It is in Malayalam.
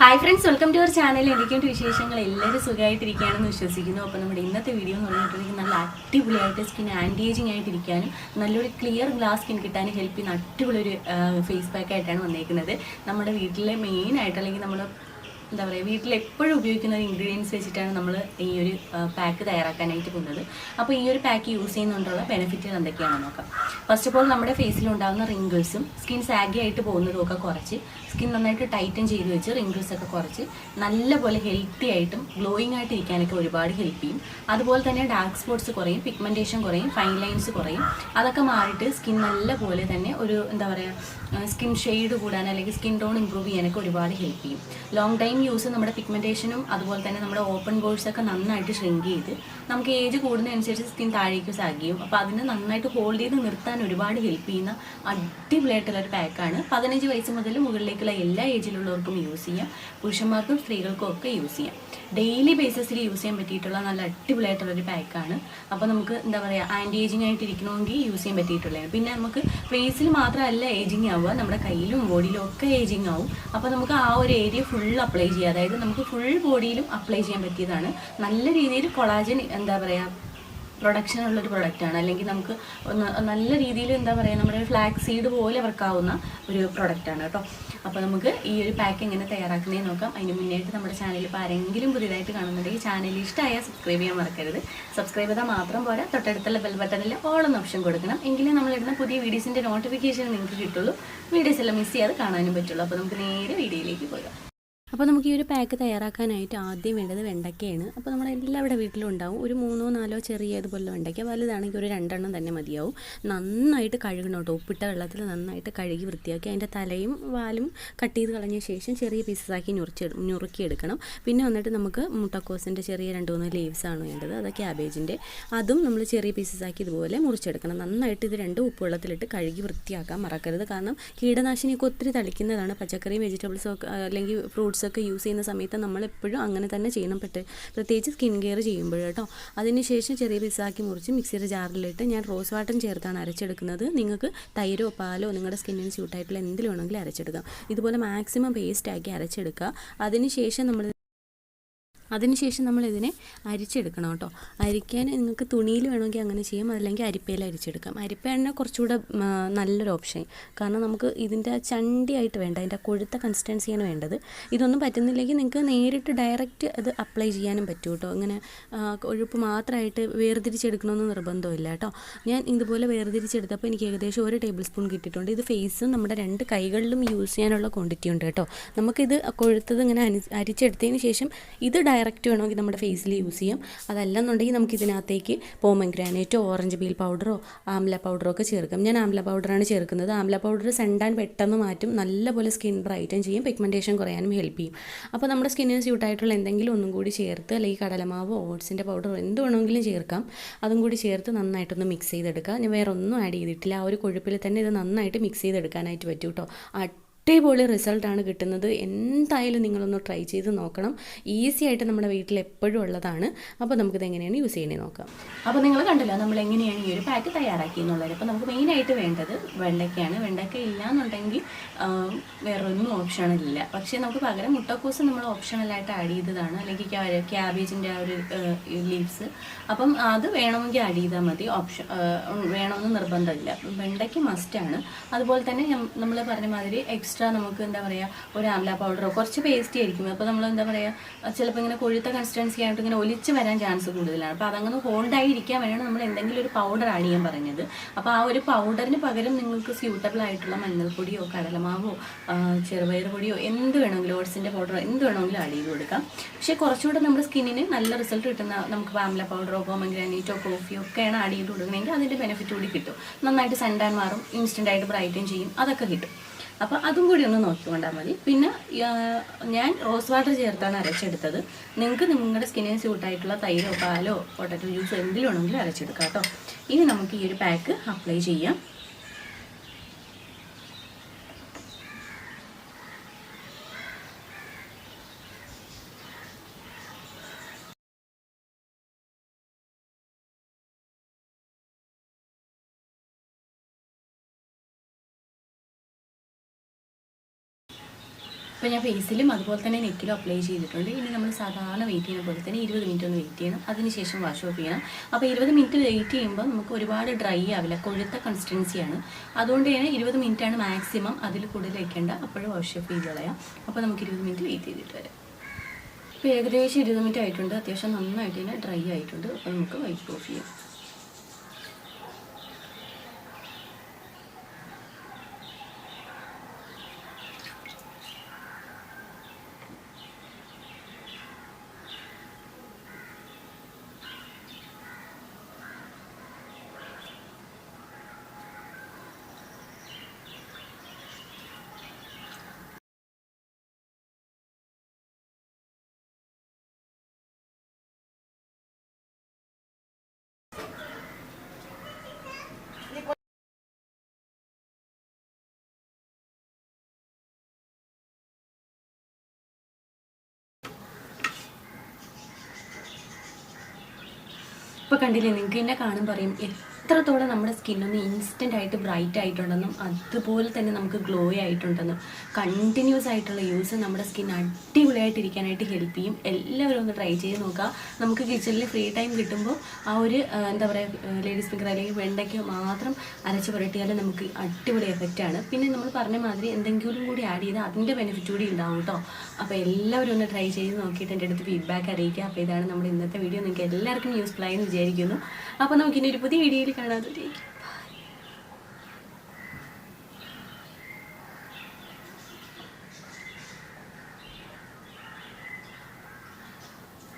Hi friends welcome to our channel എനിക്കുണ്ട് വിശേഷങ്ങൾ എല്ലാവരും സുഖമായിട്ടിരിക്കുകയാണെന്ന് വിശ്വസിക്കുന്നു. അപ്പോൾ നമ്മുടെ ഇന്നത്തെ വീഡിയോ എന്ന് പറഞ്ഞിട്ടുണ്ടെങ്കിൽ നല്ല അടിപൊളിയായിട്ട് സ്കിൻ ആന്റി ഏജിങ് ആയിട്ടിരിക്കാനും നല്ലൊരു ക്ലിയർ ഗ്ലാസ് സ്കിൻ കിട്ടാനും ഹെൽപ്പ് ചെയ്യുന്ന അടിപൊളിയൊരു ഫേസ് പാക്കായിട്ടാണ് വന്നേക്കുന്നത്. നമ്മുടെ വീട്ടിലെ മെയിൻ ആയിട്ട് അല്ലെങ്കിൽ നമ്മൾ എന്താ പറയുക വീട്ടിൽ എപ്പോഴും ഉപയോഗിക്കുന്ന ഒരു ഇൻഗ്രീഡിയൻസ് വെച്ചിട്ടാണ് നമ്മൾ ഈ ഒരു പാക്ക് തയ്യാറാക്കാനായിട്ട് പോകുന്നത്. അപ്പോൾ ഈ ഒരു പാക്ക് യൂസ് ചെയ്യുന്നതുകൊണ്ടുള്ള ബെനിഫിറ്റുകൾ എന്തൊക്കെയാണെന്ന് നോക്കാം. ഫസ്റ്റ് ഓഫ് ഓൾ നമ്മുടെ ഫേസിൽ ഉണ്ടാകുന്ന റിങ്കിൾസും സ്കിൻ സാഗി ആയിട്ട് പോകുന്നതും ഒക്കെ കുറച്ച് സ്കിൻ നന്നായിട്ട് ടൈറ്റൻ ചെയ്ത് വെച്ച് റിങ്കിൾസ് ഒക്കെ കുറച്ച് നല്ലപോലെ ഹെൽത്തി ആയിട്ടും ഗ്ലോയിങ് ആയിട്ട് ഇരിക്കാനൊക്കെ ഒരുപാട് ഹെൽപ്പ് ചെയ്യും. അതുപോലെ തന്നെ ഡാർക്ക് സ്പോട്ട്സ് കുറയും പിഗ്മെന്റേഷൻ കുറയും ഫൈൻ ലൈൻസ് കുറയും. അതൊക്കെ മാറിയിട്ട് സ്കിൻ നല്ലപോലെ തന്നെ ഒരു എന്താ പറയുക സ്കിൻ ഷെയ്ഡ് കൂടാൻ അല്ലെങ്കിൽ സ്കിൻ ടോൺ ഇമ്പ്രൂവ് ചെയ്യാനൊക്കെ ഒരുപാട് ഹെൽപ്പ് ചെയ്യും. ലോങ് ടൈം യൂസ് നമ്മുടെ പിഗ്മെന്റേഷനും അതുപോലെ തന്നെ നമ്മുടെ ഓപ്പൺ ബോൾസൊക്കെ നന്നായിട്ട് ഷ്രിങ്ക് ചെയ്ത് നമുക്ക് ഏജ് കൂടുന്നതനുസരിച്ച് സ്കിൻ താഴേക്ക് സാഗിയും. അപ്പോൾ അതിനെ നന്നായിട്ട് ഹോൾഡ് ചെയ്ത് നിർത്താൻ ഒരുപാട് ഹെൽപ്പ് ചെയ്യുന്ന അടിപൊളിയായിട്ടുള്ള ഒരു പാക്കാണ് പതിനഞ്ച് വയസ്സ് മുതൽ മുകളിലേക്കുള്ള എല്ലാ ഏജിലുള്ളവർക്കും യൂസ് ചെയ്യാം. പുരുഷന്മാർക്കും സ്ത്രീകൾക്കും ഒക്കെ യൂസ് ചെയ്യാം. ഡെയിലി ബേസിസിൽ യൂസ് ചെയ്യാൻ പറ്റിയിട്ടുള്ള നല്ല അടിപൊളിയായിട്ടുള്ള ഒരു പാക്കാണ് അപ്പോൾ നമുക്ക് എന്താ പറയുക ആന്റി ഏജിങ് ആയിട്ട് ഇരിക്കണമെങ്കിൽ യൂസ് ചെയ്യാൻ പറ്റിയിട്ടുള്ളതാണ്. പിന്നെ നമുക്ക് ഫേസിൽ മാത്രമല്ല ഏജിങ് ആവുക നമ്മുടെ കയ്യിലും ബോഡിയിലും ഒക്കെ ഏജിങ് ആവും. അപ്പോൾ നമുക്ക് ആ ഒരു ഏരിയ ഫുൾ അപ്ലൈ ചെയ്യുക അതായത് നമുക്ക് ഫുൾ ബോഡിയിലും അപ്ലൈ ചെയ്യാൻ പറ്റിയതാണ്. നല്ല രീതിയിൽ കൊളാജൻ എന്താ പറയുക പ്രൊഡക്ഷൻ ഉള്ളൊരു പ്രൊഡക്റ്റാണ് അല്ലെങ്കിൽ നമുക്ക് നല്ല രീതിയിൽ എന്താ പറയുക നമ്മുടെ ഫ്ലാക്സ് സീഡ് പോലെ വർക്കാവുന്ന ഒരു പ്രൊഡക്റ്റാണ് കേട്ടോ. അപ്പോൾ നമുക്ക് ഈ ഒരു പാക്ക് എങ്ങനെ തയ്യാറാക്കുന്നതെന്ന് നോക്കാം. അതിന് മുന്നേയായിട്ട് നമ്മുടെ ചാനൽ ഇപ്പോൾ ആരെങ്കിലും പുതിയതായിട്ട് കാണുന്നുണ്ടെങ്കിൽ ചാനൽ ഇഷ്ടമായാൽ സബ്സ്ക്രൈബ് ചെയ്യാൻ മറക്കരുത്. സബ്സ്ക്രൈബ് ചെയ്താൽ മാത്രം പോരാ. തൊട്ടടുത്തുള്ള ബെൽ ബട്ടണിൽ ഓൾ ഓപ്ഷൻ കൊടുക്കണം. എങ്കിലേ നമ്മളിടുന്ന പുതിയ വീഡിയോസിന്റെ നോട്ടിഫിക്കേഷൻ നിങ്ങൾക്ക് കിട്ടുള്ളൂ. വീഡിയോസ് എല്ലാം മിസ് ചെയ്യാതെ കാണാനും പറ്റുള്ളൂ. അപ്പോൾ നമുക്ക് നേരെ വീഡിയോയിലേക്ക് പോകാം. അപ്പോൾ നമുക്ക് ഈ ഒരു പാക്ക് തയ്യാറാക്കാനായിട്ട് ആദ്യം വേണ്ടത് വെണ്ടയ്ക്കയാണ്. അപ്പോൾ നമ്മുടെ എല്ലാവരുടെ വീട്ടിലും ഉണ്ടാവും. ഒരു മൂന്നോ നാലോ ചെറിയ ഇതുപോലെ വെണ്ടയ്ക്ക. വലുതാണെങ്കിൽ ഒരു രണ്ടെണ്ണം തന്നെ മതിയാവും. നന്നായിട്ട് കഴുകണം കേട്ടോ. ഉപ്പിട്ട വെള്ളത്തിൽ നന്നായിട്ട് കഴുകി വൃത്തിയാക്കി അതിന്റെ തലയും വാലും കട്ട് ചെയ്ത് കളഞ്ഞ ശേഷം ചെറിയ പീസസാക്കി ഞുറിച്ച് ഞുറുക്കിയെടുക്കണം പിന്നെ വന്നിട്ട് നമുക്ക് മുട്ടക്കോസിന്റെ ചെറിയ രണ്ട് മൂന്ന് ലീവ്സ് ആണ് വേണ്ടത്. അത് ക്യാബേജിന്റെ അതും നമ്മൾ ചെറിയ പീസസാക്കി ഇതുപോലെ മുറിച്ചെടുക്കണം. നന്നായിട്ട് ഇത് രണ്ടും ഉപ്പുവെള്ളത്തിലിട്ട് കഴുകി വൃത്തിയാക്കാൻ മറക്കരുത്. കാരണം കീടനാശിനിയൊക്കെ ഒത്തിരി തളിക്കുന്നതാണ്. പച്ചക്കറിയും വെജിറ്റബിൾസും ഒക്കെ അല്ലെങ്കിൽ ഫ്രൂട്ട്സ് ഒക്കെ യൂസ് ചെയ്യുന്ന സമയത്ത് നമ്മൾ എപ്പോഴും അങ്ങനെ തന്നെ ചെയ്യണം. പറ്റും പ്രത്യേകിച്ച് സ്കിൻ കെയർ ചെയ്യുമ്പോൾ കേട്ടോ. അതിനുശേഷം ചെറിയ പിസാക്കി മുറിച്ച് മിക്സിയുടെ ജാറിലിട്ട് ഞാൻ റോസ് വാട്ടർ ചേർത്താണ് അരച്ചെടുക്കുന്നത്. നിങ്ങൾക്ക് തൈരോ പാലോ നിങ്ങളുടെ സ്കിന്നിന് സ്യൂട്ടായിട്ടുള്ള വേണമെങ്കിലും അരച്ചെടുക്കാം. ഇതുപോലെ മാക്സിമം പേസ്റ്റ് ആക്കി അരച്ചെടുക്കുക അതിനുശേഷം നമ്മൾ അതിനുശേഷം നമ്മൾ ഇതിനെ അരിച്ചെടുക്കണം കേട്ടോ. അരിക്കാൻ നിങ്ങൾക്ക് തുണിയിൽ വേണമെങ്കിൽ അങ്ങനെ ചെയ്യാം അല്ലെങ്കിൽ അരിപ്പയിൽ അരിച്ചെടുക്കാം. അരിപ്പയാണ് കുറച്ചുകൂടെ ഉം, നല്ലൊരു ഓപ്ഷൻ. കാരണം നമുക്ക് ഇതിന്റെ ചണ്ടിയായിട്ട് വേണ്ട അതിന്റെ കൊഴുത്ത കൺസിസ്റ്റൻസിയാണ് വേണ്ടത്. ഇതൊന്നും പറ്റുന്നില്ലെങ്കിൽ നിങ്ങൾക്ക് നേരിട്ട് ഡയറക്റ്റ് അത് അപ്ലൈ ചെയ്യാനും പറ്റും കേട്ടോ. ഇങ്ങനെ കൊഴുപ്പ് മാത്രമായിട്ട് വേർതിരിച്ചെടുക്കണമെന്ന് നിർബന്ധമില്ല കേട്ടോ. ഞാൻ ഇതുപോലെ വേർതിരിച്ചെടുത്തപ്പോൾ എനിക്ക് ഏകദേശം ഒരു ടേബിൾ സ്പൂൺ കിട്ടിയിട്ടുണ്ട്. ഇത് ഫേസും നമ്മുടെ രണ്ട് കൈകളിലും യൂസ് ചെയ്യാനുള്ള ക്വാണ്ടിറ്റി ഉണ്ട് കേട്ടോ. നമുക്കിത് കൊഴുത്തത് ഇങ്ങനെ അരി അരിച്ചെടുത്തതിന് ശേഷം ഇത് വേണമെങ്കിൽ നമ്മുടെ ഫേസിൽ യൂസ് ചെയ്യാം. അതല്ലെന്നുണ്ടെങ്കിൽ നമുക്ക് ഇതിനകത്തേക്ക് പോമഗ്രാനേറ്റോ ഓറഞ്ച് ബീൽ പൗഡറോ ആംല പൗഡറോ ഒക്കെ ചേർക്കാം. ഞാൻ ആംല പൗഡറാണ് ചേർക്കുന്നത്. ആംല പൗഡർ സെൻഡാൻ പെട്ടെന്ന് മാറ്റും. നല്ലപോലെ സ്കിൻ ബ്രൈറ്റൻ ചെയ്യും. പിഗ്മെന്റേഷൻ കുറയാനും ഹെൽപ്പ് ചെയ്യും. അപ്പോൾ നമ്മുടെ സ്കിന്നിന് സ്യൂട്ടായിട്ടുള്ള എന്തെങ്കിലും ഒന്നും കൂടി ചേർത്ത് അല്ലെങ്കിൽ കടലമാവോ ഓട്സിന്റെ പൗഡറോ എന്ത് വേണമെങ്കിലും ചേർക്കാം. അതും കൂടി ചേർത്ത് നന്നായിട്ടൊന്ന് മിക്സ് ചെയ്തെടുക്കുക. ഞാൻ വേറെ ഒന്നും ആഡ് ചെയ്തിട്ടില്ല. ആ ഒരു കൊഴുപ്പിൽ തന്നെ ഇത് നന്നായിട്ട് മിക്സ് ചെയ്തെടുക്കാനായിട്ട് പറ്റും കേട്ടോ അടിപൊളി റിസൾട്ടാണ് കിട്ടുന്നത്. എന്തായാലും നിങ്ങളൊന്ന് ട്രൈ ചെയ്ത് നോക്കണം. ഈസി ആയിട്ട് നമ്മുടെ വീട്ടിൽ എപ്പോഴും ഉള്ളതാണ്. അപ്പോൾ നമുക്കിത് എങ്ങനെയാണ് യൂസ് ചെയ്യണേ നോക്കാം. അപ്പോൾ നിങ്ങൾ കണ്ടല്ലോ നമ്മൾ എങ്ങനെയാണ് ഈ ഒരു പാക്ക് തയ്യാറാക്കി എന്നുള്ളത്. അപ്പോൾ നമുക്ക് മെയിനായിട്ട് വേണ്ടത് വെണ്ടയ്ക്കയാണ് വെണ്ടയ്ക്ക ഇല്ല എന്നുണ്ടെങ്കിൽ വേറൊന്നും ഓപ്ഷൻ ഇല്ല. പക്ഷേ നമുക്ക് പകരം മുട്ടക്കൂസ് നമ്മൾ ഓപ്ഷണലായിട്ട് ആഡ് ചെയ്തതാണ്. അല്ലെങ്കിൽ ക്യാബേജിന്റെ ആ ഒരു ലീവ്സ് അപ്പം അത് വേണമെങ്കിൽ ആഡ് ചെയ്താൽ മതി. ഓപ്ഷൻ വേണമെന്ന് നിർബന്ധമില്ല. വെണ്ടയ്ക്ക് മസ്റ്റാണ് അതുപോലെ തന്നെ നമ്മൾ പറഞ്ഞ മാതിരി എക്സ്ട്രാ നമുക്ക് എന്താ പറയുക ഒരു ആംല പൗഡറോ കുറച്ച് പേസ്റ്റ് ആയിരിക്കും. അപ്പോൾ നമ്മൾ എന്താ പറയുക ചിലപ്പോൾ ഇങ്ങനെ കൊഴുത്ത കൺസിസ്റ്റൻസി ആയിട്ട് ഇങ്ങനെ ഒലിച്ച് വരാൻ ചാൻസ് കൂടുതലാണ്. അപ്പോൾ അതങ്ങനെ ഹോൾഡായി ഇരിക്കാൻ വേണ്ടിയാണ് നമ്മൾ എന്തെങ്കിലും ഒരു പൗഡർ ആഡ് ചെയ്യാൻ പറഞ്ഞത്. അപ്പോൾ ആ ഒരു പൗഡറിന് പകരം നിങ്ങൾക്ക് സ്യൂട്ടബിൾ ആയിട്ടുള്ള മഞ്ഞൾപ്പൊടിയോ കടലമാവോ ചെറുപയർ പൊടിയോ എന്ത് വേണമെങ്കിലും ഓട്സിന്റെ പൗഡറോ എന്ത് വേണമെങ്കിലും ആഡ് ചെയ്ത് കൊടുക്കാം. പക്ഷേ കുറച്ചുകൂടെ നമ്മുടെ സ്കിന്നിന് നല്ല റിസൾട്ട് കിട്ടുന്ന നമുക്ക് ആംല പൗഡറോ പോമഗ്രാനൈറ്റോ കോഫിയോ ഒക്കെയാണ് ആഡ് ചെയ്ത് കൊടുക്കണമെങ്കിൽ അതിന്റെ ബെനിഫിറ്റ് കൂടി കിട്ടും. നന്നായിട്ട് സൺടാൻ മാറും ഇൻസ്റ്റന്റ് ആയിട്ട് ബ്രൈറ്റൻ ചെയ്യും അതൊക്കെ കിട്ടും. അപ്പോൾ അതും കൂടി ഒന്ന് നോക്കിക്കൊണ്ടാൽ മതി. പിന്നെ ഞാൻ റോസ് വാട്ടർ ചേർത്താണ് അരച്ചെടുത്തത്. നിങ്ങൾക്ക് നിങ്ങളുടെ സ്കിന്നിന് സ്യൂട്ടായിട്ടുള്ള തൈരോ പാലോ പൊട്ടറ്റോ ജ്യൂസോ എന്തിലും വേണമെങ്കിലും അരച്ചെടുക്കാം കേട്ടോ. ഇനി നമുക്ക് ഈ ഒരു പാക്ക് അപ്ലൈ ചെയ്യാം. അപ്പോൾ ഞാൻ ഫേസിലും അതുപോലെ തന്നെ നെക്കിലും അപ്ലൈ ചെയ്തിട്ടുണ്ട്. ഇനി നമ്മൾ സാധാരണ വെയിറ്റ് ചെയ്യുന്ന പോലെ തന്നെ ഇരുപത് മിനിറ്റ് ഒന്ന് വെയിറ്റ് ചെയ്യണം. അതിനുശേഷം വാഷ് ഓഫ് ചെയ്യണം. അപ്പോൾ ഇരുപത് മിനിറ്റ് വെയിറ്റ് ചെയ്യുമ്പോൾ നമുക്ക് ഒരുപാട് ഡ്രൈ ആവില്ല. കൊഴുത്ത കൺസിസ്റ്റൻസിയാണ് അതുകൊണ്ട് തന്നെ ഇരുപത് മിനിറ്റാണ് മാക്സിമം അതിൽ കൂടുതൽ വയ്ക്കേണ്ട അപ്പോഴും വാഷ് ഓഫ് ചെയ്ത് കളയാം. അപ്പോൾ നമുക്ക് ഇരുപത് മിനിറ്റ് വെയിറ്റ് ചെയ്തിട്ട് വരാം. ഇപ്പോൾ ഏകദേശം ഇരുപത് മിനിറ്റ് ആയിട്ടുണ്ട്. അത്യാവശ്യം നന്നായിട്ട് തന്നെ ഡ്രൈ ആയിട്ടുണ്ട്. അപ്പോൾ നമുക്ക് വൈറ്റ് ഓഫ് ചെയ്യാം. കണ്ടില്ലേ? നിങ്ങൾക്ക് എന്നെ കാണാൻ പറയും എത്രത്തോളം നമ്മുടെ സ്കിന്നൊന്ന് ഇൻസ്റ്റന്റ് ആയിട്ട് ബ്രൈറ്റ് ആയിട്ടുണ്ടെന്നും അതുപോലെ തന്നെ നമുക്ക് ഗ്ലോ ആയിട്ടുണ്ടെന്നും കണ്ടിന്യൂസ് ആയിട്ടുള്ള യൂസ് നമ്മുടെ സ്കിൻ അടിപൊളിയായിട്ട് ഇരിക്കാനായിട്ട് ഹെൽപ്പ് ചെയ്യും. എല്ലാവരും ഒന്ന് ട്രൈ ചെയ്ത് നോക്കുക. നമുക്ക് കിച്ചണിൽ ഫ്രീ ടൈം കിട്ടുമ്പോൾ ആ ഒരു എന്താ പറയുക ലേഡീസ് ഫിംഗർ അല്ലെങ്കിൽ വെണ്ടയ്ക്ക് മാത്രം അരച്ച് പുരട്ടിയാൽ നമുക്ക് അടിപൊളി എഫക്റ്റാണ് പിന്നെ നമ്മൾ പറഞ്ഞ മാതിരി എന്തെങ്കിലും കൂടി ആഡ് ചെയ്താൽ അതിന്റെ ബെനിഫിറ്റ് കൂടി ഉണ്ടാവും കേട്ടോ അപ്പോൾ എല്ലാവരും ഒന്ന് ട്രൈ ചെയ്ത് നോക്കിയിട്ട് എന്റെ അടുത്ത് ഫീഡ്ബാക്ക് അറിയിക്കുക. അപ്പോൾ ഇതാണ് നമ്മുടെ ഇന്നത്തെ വീഡിയോ നിങ്ങൾക്ക് എല്ലാവർക്കും യൂസ്ഫുൾ ആയെന്ന് വിചാരിക്കുന്നു. അപ്പോൾ നമുക്കിനി ഒരു പുതിയ വീഡിയോയിൽ കാണാതെ